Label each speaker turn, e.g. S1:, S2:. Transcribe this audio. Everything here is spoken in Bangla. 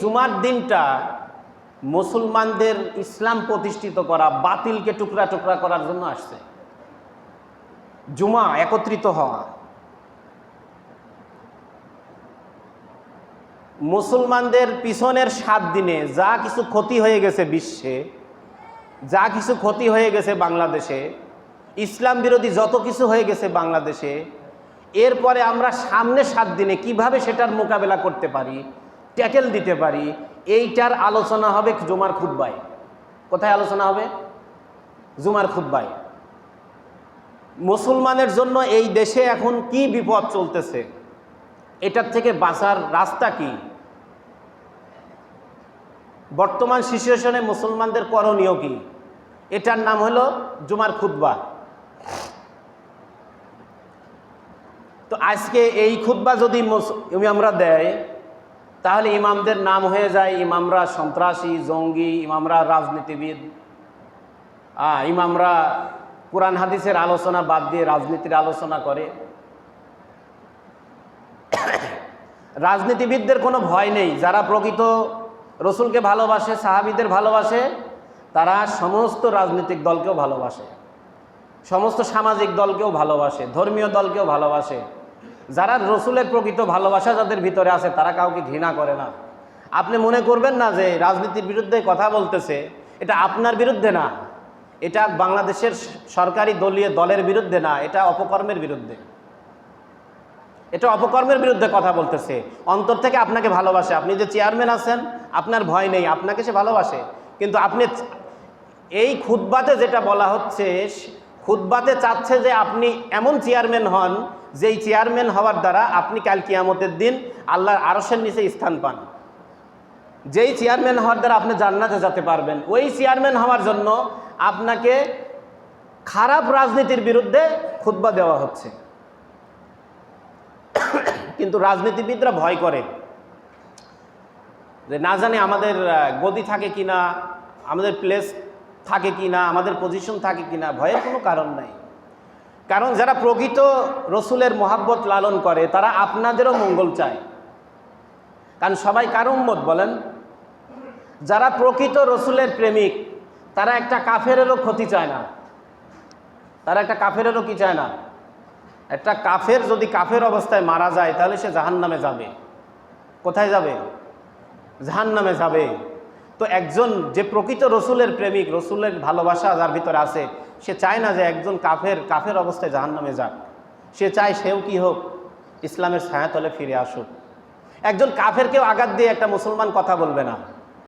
S1: জুমার দিনটা মুসলমানদের ইসলাম প্রতিষ্ঠিত করা, বাতিলকে টুকরা টুকরা করার জন্য আসছে। জুমা একত্রিত হওয়া। মুসলমানদের পিছনের সাত দিনে যা কিছু ক্ষতি হয়ে গেছে বিশ্বে, যা কিছু ক্ষতি হয়ে গেছে বাংলাদেশে, ইসলাম বিরোধী যত কিছু হয়ে গেছে বাংলাদেশে, এরপরে আমরা সামনে সাত দিনে কীভাবে সেটার মোকাবেলা করতে পারি ট্যাকেল দিতে পারি। এইটার আলোচনা হবে জুমার খুদ্বায় কোথায় আলোচনা হবে? জুমার খুদ্বায় মুসলমানের জন্য এই দেশে এখন কি বিপদ চলতেছে? এটার থেকে বাঁচার রাস্তা কি? বর্তমান সিচুয়েশনে মুসলমানদের করণীয় কি? এটার নাম হলো জুমার খুদ্া তো আজকে এই খুদ্া যদি ইমামরা দেয় তাহলে ইমামদের নাম হয়ে যায় ইমামরা সন্ত্রাসী, জঙ্গি, ইমামরা রাজনীতিবিদ। ইমামরা কোরআন হাদিসের আলোচনা বাদ দিয়ে রাজনীতির আলোচনা করে। রাজনীতিবিদদের কোনো ভয় নেই। যারা প্রকৃত রসুলকে ভালোবাসে, সাহাবিদের ভালোবাসে, তারা সমস্ত রাজনৈতিক দলকেও ভালোবাসে। সমস্ত সামাজিক দলকেও ভালোবাসে, ধর্মীয় দলকেও ভালোবাসে। যারা রসুলের প্রকৃত ভালোবাসা যাদের ভিতরে আছে, তারা কাউকে ঘৃণা করে না। আপনি মনে করবেন না যে রাজনীতির বিরুদ্ধে কথা বলতেছে, এটা আপনার বিরুদ্ধে না। এটা বাংলাদেশের সরকারি দলীয় দলের বিরুদ্ধে না, এটা অপকর্মের বিরুদ্ধে। এটা অপকর্মের বিরুদ্ধে কথা বলতেছে। অন্তর থেকে আপনাকে ভালোবাসে। আপনি যে চেয়ারম্যান আছেন, আপনার ভয় নেই, আপনাকে সে ভালোবাসে। কিন্তু আপনি এই খুদ্বাতে যেটা বলা হচ্ছে খুদ্বাতে চাচ্ছে যে আপনি এমন চেয়ারম্যান হন, যেই চেয়ারম্যান হওয়ার দ্বারা আপনি কাল কিয়ামতের দিন আল্লাহর আরসের নিচে স্থান পান। যেই চেয়ারম্যান হওয়ার দ্বারা আপনি জান্নাতে যেতে পারবেন, ওই চেয়ারম্যান হওয়ার জন্য আপনাকে খারাপ রাজনীতির বিরুদ্ধে খুদ্া দেওয়া হচ্ছে। কিন্তু রাজনীতিবিদরা ভয় করে যে না জানে আমাদের গদি থাকে কি না আমাদের প্লেস থাকে কি না, আমাদের পজিশন থাকে কি না, ভয়ের কোনো কারণ নাই। কারণ যারা প্রকৃত রসুলের মোহাব্বত লালন করে, তারা আপনাদেরও মঙ্গল চায়। কারণ সবাই কার উম্মত বলেন? যারা প্রকৃত রসুলের প্রেমিক, তারা একটা কাফেরেরও ক্ষতি চায় না। তারা একটা কাফেরেরও কি চায় না? একটা কাফের যদি কাফের অবস্থায় মারা যায়, তাহলে সে জাহান নামে যাবে। কোথায় যাবে? জাহান নামে যাবে। তো একজন যে প্রকৃত রসুলের প্রেমিক, রসুলের ভালোবাসা যার ভিতরে আছে, সে চায় না যে একজন কাফের কাফের অবস্থায় জাহান নামে যাক। সে চায় সেও কি হোক, ইসলামের ছায়াতলে ফিরে আসুক। একজন কাফেরকেও আঘাত দিয়ে একটা মুসলমান কথা বলবে না।